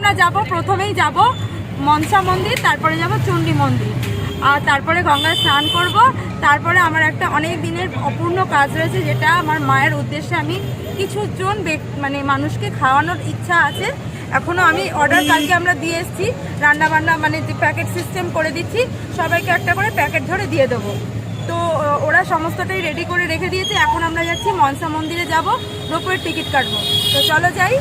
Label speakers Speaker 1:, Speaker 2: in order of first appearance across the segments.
Speaker 1: আমরা যাব, প্রথমেই যাব মনসা মন্দির, তারপরে যাব চণ্ডী মন্দির। আর তারপরে গঙ্গায় স্নান করব। তারপরে আমার একটা অনেক দিনের অপূর্ণ কাজ রয়েছে, যেটা আমার মায়ের উদ্দেশ্যে আমি কিছু জন ব্যক- মানে মানুষকে খাওয়ানোর ইচ্ছা আছে। এখনও আমি অর্ডার কালকে আমরা দিয়ে এসেছি। রান্না বান্না মানে যে প্যাকেট সিস্টেম করে দিচ্ছি, সবাইকে একটা করে প্যাকেট ধরে দিয়ে দেবো। তো ওরা সমস্তটাই রেডি করে রেখে দিয়েছে। এখন আমরা যাচ্ছি মনসা মন্দিরে যাব, রোপওয়ের টিকিট কাটবো। তো চলো যাই।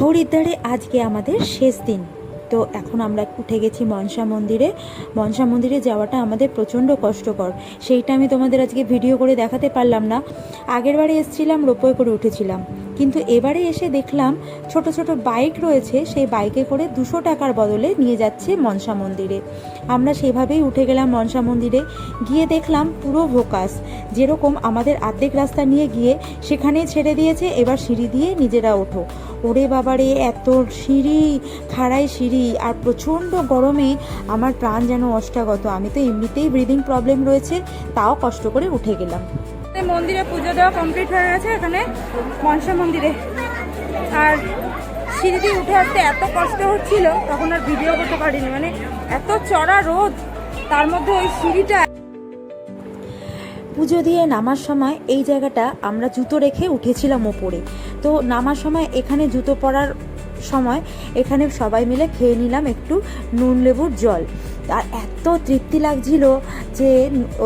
Speaker 2: হরিদ্বারে আজকে আমাদের শেষ দিন। তো এখন আমরা উঠে গেছি মনসা মন্দিরে। মনসা মন্দিরে যাওয়াটা আমাদের প্রচণ্ড কষ্টকর। সেইটা আমি তোমাদের আজকে ভিডিও করে দেখাতে পারলাম না। আগের বারে এসেছিলাম রোপওয়ে করে উঠেছিলাম। কিন্তু এবারে এসে দেখলাম ছোট ছোট বাইক রয়েছে, সেই বাইকে করে দুশো টাকার বদলে নিয়ে যাচ্ছে মনসা মন্দিরে। আমরা সেভাবেই উঠে গেলাম মনসা মন্দিরে। গিয়ে দেখলাম পুরো ভোকাস। যেরকম আমাদের আর্ধেক রাস্তা নিয়ে গিয়ে সেখানেই ছেড়ে দিয়েছে, এবার সিঁড়ি দিয়ে নিজেরা ওঠো। ওরে বাবারে, এত সিঁড়ি, খাড়াই সিঁড়ি আর প্রচণ্ড গরমে আমার প্রাণ যেন অষ্টাগত। আমি তো এমনিতেই ব্রিদিং প্রবলেম রয়েছে, তাও কষ্ট করে উঠে গেলাম।
Speaker 1: মন্দিরে পুজো দেওয়া কমপ্লিট হয়ে গেছে, এখানে মনসা মন্দিরে। আর সিঁড়ি দিয়ে উঠে আসতে এত কষ্ট হচ্ছিল, তখন আর ভিডিও করতে পারিনি। মানে এত চড়া রোদ, তার মধ্যে ওই সিঁড়িটা
Speaker 2: পুজো দিয়ে নামার সময় এই জায়গাটা আমরা জুতো রেখে উঠেছিলাম ওপরে। তো নামার সময় এখানে জুতো পরার সময় এখানে সবাই মিলে খেয়ে নিলাম একটু নুন লেবুর জল। আর এত তৃপ্তি লাগছিল যে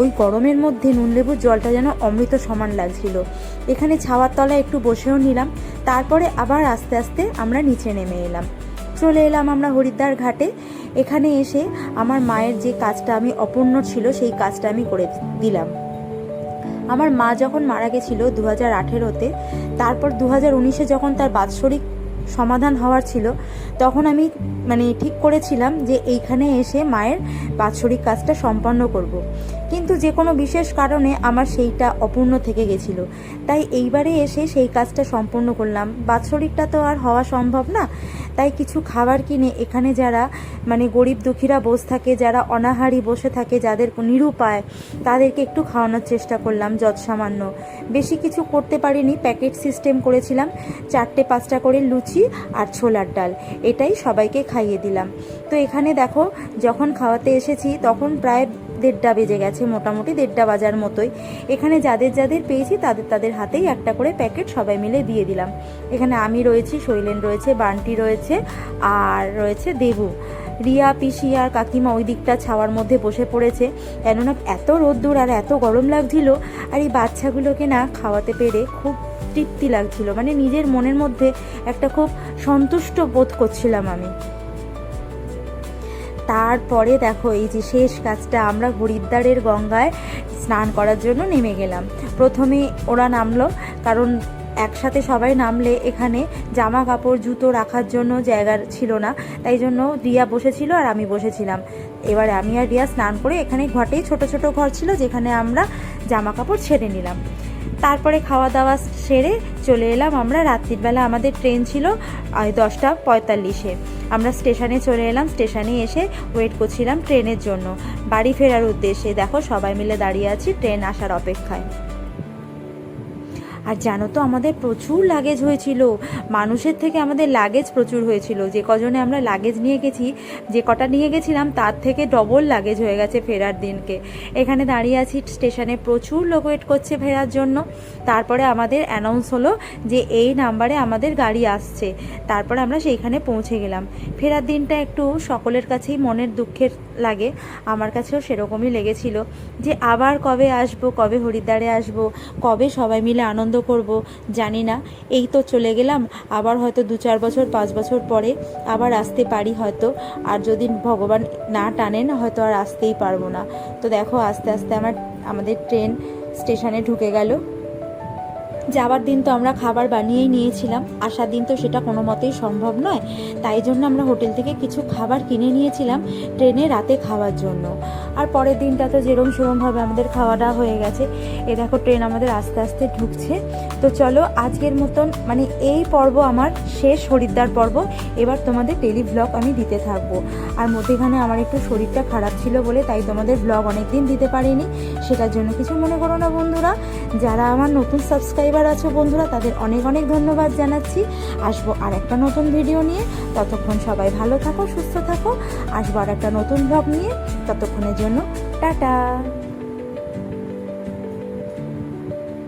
Speaker 2: ওই গরমের মধ্যে নুন লেবুর জলটা যেন অমৃত সমান লাগছিল। এখানে ছাওয়ার তলায় একটু বসেও নিলাম, তারপরে আবার আস্তে আস্তে আমরা নিচে নেমে এলাম। চলে এলাম আমরা হরিদ্বার ঘাটে। এখানে এসে আমার মায়ের যে কাজটা আমি অপূর্ণ ছিল, সেই কাজটা আমি করে দিলাম। আমার মা যখন মারা গেছিল দু হাজার আঠেরোতে, তারপর দু হাজার উনিশে যখন তার বাৎসরিক সমাধান হওয়ার ছিল, তখন আমি মানে ঠিক করেছিলাম যে এইখানে এসে মায়ের বাৎসরিক কাজটা সম্পন্ন করব। কিন্তু যে কোনো বিশেষ কারণে আমার সেইটা অপূর্ণ থেকে গেছিল। তাই এইবারে এসে সেই কাজটা সম্পূর্ণ করলাম। বাৎসরিকটা তো আর হওয়া সম্ভব না। তাই কিছু খাবার কিনে এখানে যারা মানে গরিব দুঃখীরা বসে থাকে, যারা অনাহারি বসে থাকে, যাদের নিরুপায়, তাদেরকে একটু খাওয়ানোর চেষ্টা করলাম যৎ সামান্য বেশি কিছু করতে পারিনি, প্যাকেট সিস্টেম করেছিলাম, চারটে পাঁচটা করে লুচি আর ছোলার ডাল, এটাই সবাইকে খাইয়ে দিলাম। তো এখানে দেখো, যখন খাওয়াতে এসেছি, তখন প্রায় দেড়টা বেজে গেছে মোটামুটি, দেড়টা বাজার মতোই। এখানে যাদের যাদের পেয়েছি তাদের তাদের হাতেই একটা করে প্যাকেট সবাই মিলে দিয়ে দিলাম। এখানে আমি রয়েছি, শৈলেন রয়েছে, বান্টি রয়েছে, আর রয়েছে দেবু। রিয়া, পিসি আর কাকিমা ওই দিকটা ছাওয়ার মধ্যে বসে পড়েছে। কেননা এত রোদ্দুর আর এত গরম লাগছিল, আর এই বাচ্চাগুলোকে না খাওয়াতে পেরে খুব তৃপ্তি লাগছিল। মানে নিজের মনের মধ্যে একটা খুব সন্তুষ্ট বোধ করছিলাম আমি। তারপরে দেখো এই যে শেষ কাজটা, আমরা হরিদ্বারের গঙ্গায় স্নান করার জন্য নেমে গেলাম। প্রথমে ওরা নামলো, কারণ একসাথে সবাই নামলে এখানে জামা কাপড় জুতো রাখার জন্য জায়গা ছিল না, তাই জন্য রিয়া বসেছিল আর আমি বসেছিলাম। এবারে আমি আর রিয়া স্নান করে এখানে ঘটেই ছোট ছোট ঘর ছিল, যেখানে আমরা জামা কাপড় ছেড়ে নিলাম। তারপরে খাওয়া দাওয়া সেরে চলে এলাম। আমরা রাত্রির বেলা আমাদের ট্রেন ছিল দশটা পঁয়তাল্লিশে। আমরা স্টেশনে চলে এলাম, স্টেশনে এসে ওয়েট করছিলাম ট্রেনের জন্য। বাড়ি ফেরার উদ্দেশ্যে। দেখো, সবাই মিলে দাঁড়িয়ে আছি ট্রেন আসার অপেক্ষায়। আর জানো তো, আমাদের প্রচুর লাগেজ হয়েছিল। মানুষের থেকে আমাদের লাগেজ প্রচুর হয়েছিল। যে কজনে আমরা লাগেজ নিয়ে গেছি, যে কটা নিয়ে গেছিলাম, তার থেকে ডবল লাগেজ হয়ে গেছে ফেরার দিনকে। এখানে দাঁড়িয়ে আছি, স্টেশনে প্রচুর লোক ওয়েট করছে ফেরার জন্য। তারপরে আমাদের অ্যানাউন্স হলো যে এই নাম্বারে আমাদের গাড়ি আসছে। তারপরে আমরা সেইখানে পৌঁছে গেলাম। ফেরার দিনটা একটু সকলের কাছেই মনের দুঃখের লাগে। আমার কাছেও সেরকমই লেগেছিল যে আবার কবে আসব, কবে হরিদ্বারে আসব, কবে সবাই মিলে আনন্দ করব, জানি না। এই তো চলে গেলাম, আবার হয়তো দু চার বছর, পাঁচ বছর পরে আবার আসতে পারি হয়তো। আর যদি ভগবান না টানেন, হয়তো আর আসতেই পারব না। তো দেখো, আস্তে আস্তে আমার, আমাদের ট্রেন স্টেশনে ঢুকে গেল। যাওয়ার দিন তো আমরা খাবার বানিয়েই নিয়েছিলাম। আসার দিন তো সেটা কোনো মতেই সম্ভব নয়। তাই জন্য আমরা হোটেল থেকে কিছু খাবার কিনে নিয়েছিলাম ট্রেনে রাতে খাওয়ার জন্য। আর পরের দিনটা তো যেরম সেরমভাবে আমাদের খাওয়াটা হয়ে গেছে। এ দেখো ট্রেন আমাদের আস্তে আস্তে ঢুকছে। তো চলো, আজকের মতন মানে এই পর্ব আমার শেষ, হরিদ্বার পর্ব। এবার তোমাদের টেলি ব্লগ আমি দিতে থাকব। আর মধ্যেখানে আমার একটু শরীরটা খারাপ ছিল বলে তাই তোমাদের ব্লগ অনেক দিন দিতে পারিনি। সেটার জন্য কিছু মনে করো না বন্ধুরা। যারা আমার নতুন সাবস্ক্রাইবার আছে বন্ধুরা, তাদের অনেক অনেক ধন্যবাদ জানাচ্ছি। আসব আর একটা নতুন ভিডিও নিয়ে। ততক্ষণ সবাই ভালো থাকো, সুস্থ থাকো। আসব আর একটা নতুন ব্লগ নিয়ে। ততক্ষণের জন্য টাটা।